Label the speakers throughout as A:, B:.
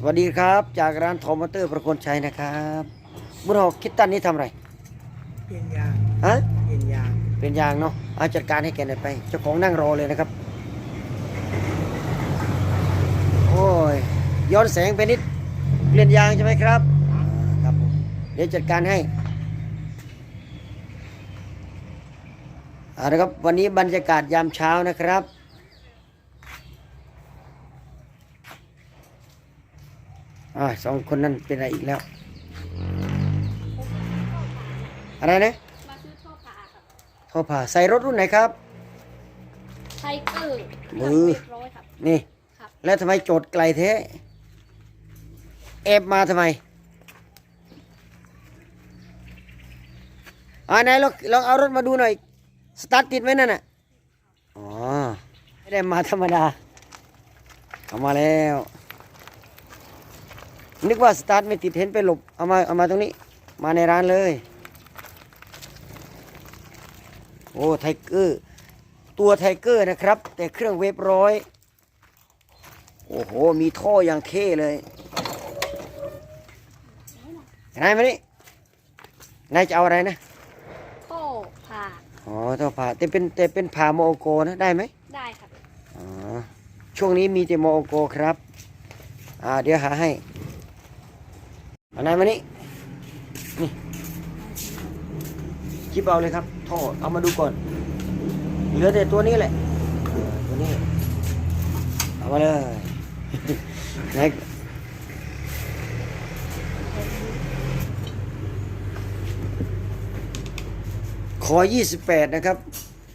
A: สวัสดีครับ จากร้านทอมมอเตอร์ประโคนชัยนะครับบุญหอกคิดตันนี้ทำอะไร
B: เปลี่ยนยาง
A: ฮะ
B: เปลี่ยนยาง
A: เป็นยางเนาะเอาจัดการให้แกหน่อยไปเจ้าของนั่งรอเลยนะครับ โอ้ยย้อนแสงไปนิดเปลี่ยนยางใช่ไหมครับอ่าครับผมเดี๋ยวจัดการให้เอาละครับวันนี้บรรยากาศยามเช้านะครับ อ่าสองคนนั้นเป็นอะไรอีกแล้ว อะไรนะ
C: มาซื้อท่อผ่าครับ
A: โทรผ่าใส่รถรุ่นไหนครับ
C: ไทเกอร์
A: มือ
C: เรียบร้อยครับ
A: นี่
C: ครับ
A: แล้วทำไมโจทย์ไกลเทเอฟมาทำไมอ่าไหนลองลองเอารถมาดูหน่อย สตาร์ทติดไหมนั่นน่ะ อ๋อ ไม่ได้มาธรรมดา เอามาแล้ว นึกว่าสตาร์ทไม่ติดเห็นไปหลบ เอามาเอามาตรงนี้ มาในร้านเลย โอ้ไทเกอร์ตัวไทเกอร์นะครับ แต่เครื่องเวฟร้อย โอ้โห มีท่ออย่างเท่เลยนายมานี่นายจะเอาอะไรนะ
C: ท่อผ่า
A: อ๋อท่อผ่าแต่เป็นแต่เป็นผ่าโมโอโกนะได้ไหม
C: ได้ครับ
A: อ๋อช่วงนี้มีแต่โมโอโกครับ อ่า เดี๋ยวหาให้เอานายมานี่นี่คลิปเอาเลยครับท่อเอามาดูก่อนเหลือแต่ตัวนี้แหละตัวนี้เอามาเลยไหนขอ 28 นะครับ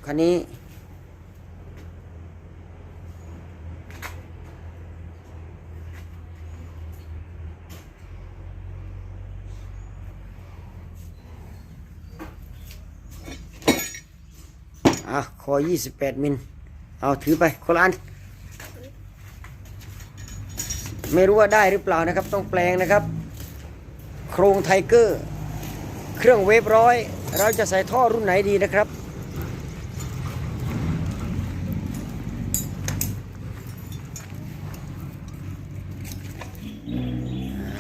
A: คันนี้ อะขอ28มิล เอาถือไปคนละอัน ไม่รู้ว่าได้หรือเปล่านะครับ ต้องแปลงนะครับ โครงไทเกอร์ เครื่องเวฟร้อย เราจะใส่ท่อรุ่นไหนดีนะครับ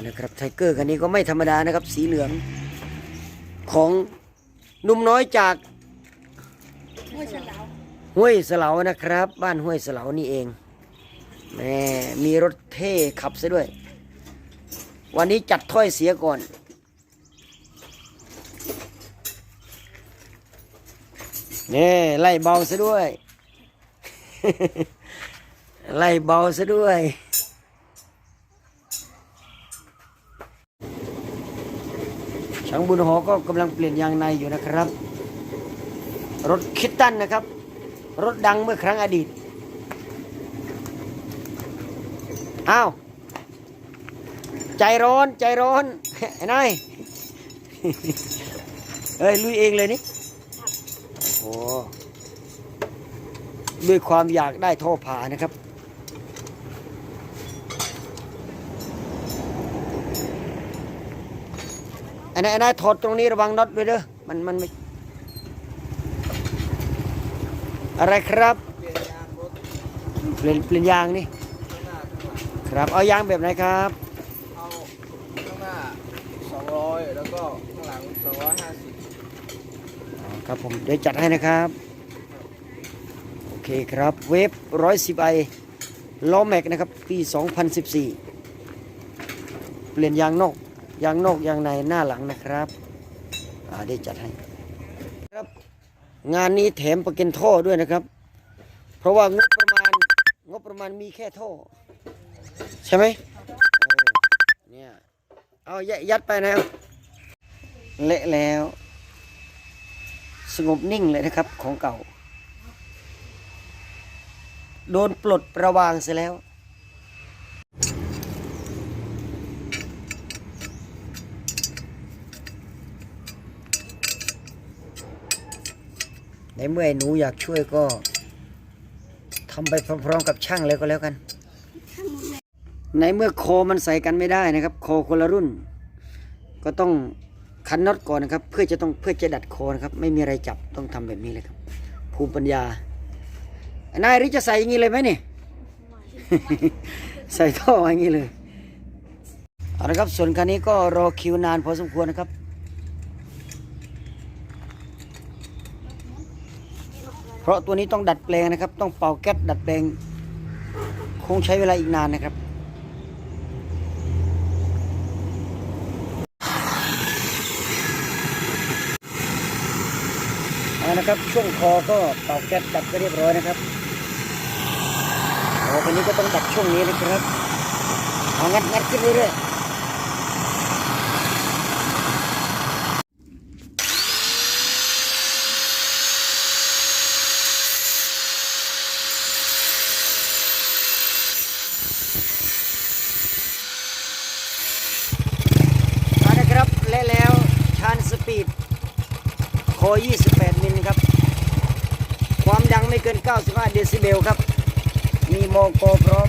A: นะครับไทเกอร์คันนี้ก็ไม่ธรรมดานะครับ สีเหลืองของนุ่มน้อยจาก
C: ห้วยเฉลา
A: ห้วยเสลานะครับ บ้านห้วยเสลานี่เองแหม่มีรถเท่ขับซะด้วย วันนี้จัดถ้อยเสียก่อน นี่ไล่เบาซะด้วย ไล่เบาซะด้วยช่างบุญหอก็กำลังเปลี่ยนยางในอยู่นะครับ รถคิดตันนะครับ รถดังเมื่อครั้งอดีต อ้าว ใจร้อนใจร้อนไอ้นายเอ้ยลุยเองเลยนี่ โอ้ด้วยความอยากได้ท่อผานะครับไอ้นายไอ้นายถอดตรงนี้ระวังน็อตด้วยเด้อ มันมันไม่ อะไรครับ
B: เปลี่ยนยางรถ
A: เปลี่ยนเปลี่ยนยางนี่
B: ข้างหน้าข้างหลัง
A: ครับเอายางแบบไหนครับ
B: เอาข้างหน้า200 แล้วก็ข้างหลัง 250
A: อ๋อครับผมเดี๋ยวจัดให้นะครับ โอเคครับเวฟร้อยสิบไอล้อแม็กนะครับ ปี 2014 เปลี่ยนยางนอกยางนอกยางในหน้าหลังนะครับอ่าเดี๋ยวจัดให้ครับ งานนี้แถมประกันท่อด้วยนะครับ เพราะว่างบประมาณงบประมาณมีแค่ท่อ ใช่ไหมเเนี่ยเอายยัดไปนะเอาเละแล้ว สงบนิ่งเลยนะครับของเก่า โดนปลดประวางเสียแล้ว ในเมื่อหนูอยากช่วยก็ทำไปพร้อมๆกับช่างเลยก็แล้วกัน ในเมื่อโคมันใส่กันไม่ได้นะครับ โคคนละรุ่น ก็ต้องคันน็อตก่อนนะครับ เพื่อจะต้องเพื่อจะดัดโคนะครับ ไม่มีอะไรจับต้องทำแบบนี้เลยครับ ภูมิปัญญานายริจะใส่อย่างนี้เลยไหมเนี่ยใส่ท่ออย่างนี้เลยเอาละครับส่วนคันนี้ก็รอคิวนานพอสมควรนะครับ เพราะตัวนี้ต้องดัดแปลงนะครับ ต้องเป่าแก๊สดัดแปลง คงใช้เวลาอีกนานนะครับเอานะครับช่วงคอก็เป่าแก๊สดัดไปเรียบร้อยนะครับโอ้คันนี้ก็ต้องดัดช่วงนี้นะครับเอางัดงัดขึ้นเรื่อยๆ มานะครับและแล้วชานส ปีดโค28 มิลครับ ความดังไม่เกิน 95 เดซิเบลครับ มีโมโกพร้อม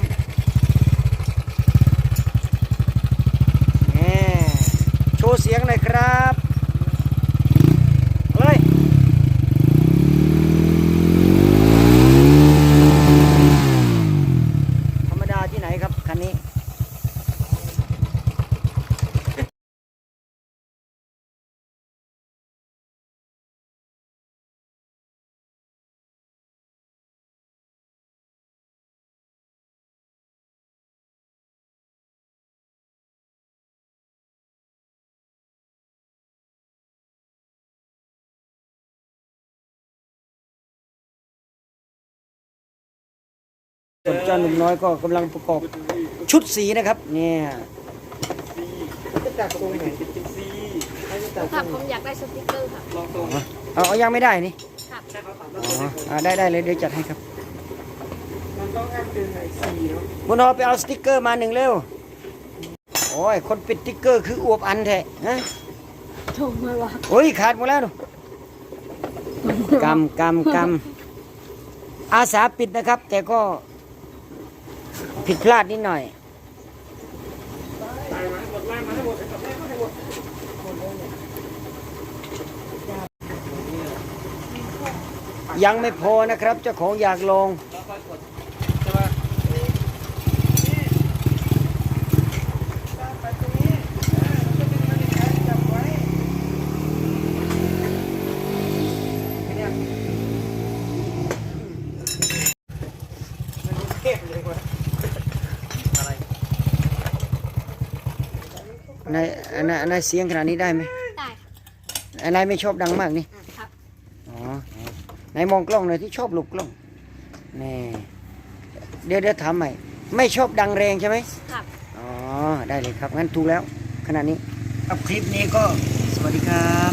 A: แหม่โชว์เสียงหน่อยครับเลยธรรมดาที่ไหนครับ คันนี้ ส่วนเจ้าหนุ่มน้อยก็กำลังประกอบชุดสีนะครับ เนี่ย
B: จะจับตรงไหนเป็นซีให้จะจับ
C: ครับผมอยากได้สติกเกอร์ครับ
B: ลองตรง
A: เอาเอายังไม่ได้นี่
C: ครับ
B: ใช่เขาตัด
A: อ๋ออ่าได้ได้เลยเดี๋ยวจัดให้ครับ
B: มันต้องอันเป็นไหนซีเนาะ
A: บุญฮอไปเอาสติ๊กเกอร์มาหนึ่งเร็วโอ้ยคนปิดสติ๊กเกอร์คืออวบอันแท้ฮะ
C: ชมไม่ว่า
A: โอ้ยขาดหมดแล้วหนูกำกำกำอาสาปิดนะครับ แต่ก็ ผิดพลาดนิดหน่อย ยังไม่พอนะครับ เจ้าของอยากลอง
B: แล้วค่อยกดใช่ป่ะไปตรงนี้อ่าแล้วก็ดึงมันอีกครั้งจับไว้เนี่ยมันเทพเลยว่ะอะไร
A: ใน อันนั้นอันนั้นเสียงขนาดนี้ได้ไหม
C: ได้
A: อันไหนไม่ชอบดังมากนี่
C: ครับ
A: อ๋อไหนมองกล้องหน่อยที่ชอบหลบกล้องนี่เดี๋ยวเดี๋ยวถามใหม่ ไม่ชอบดังแรงใช่ไหม
C: ครับ
A: อ๋อได้เลยครับงั้นถูกแล้วขนาดนี้กับคลิปนี้ก็สวัสดีครับ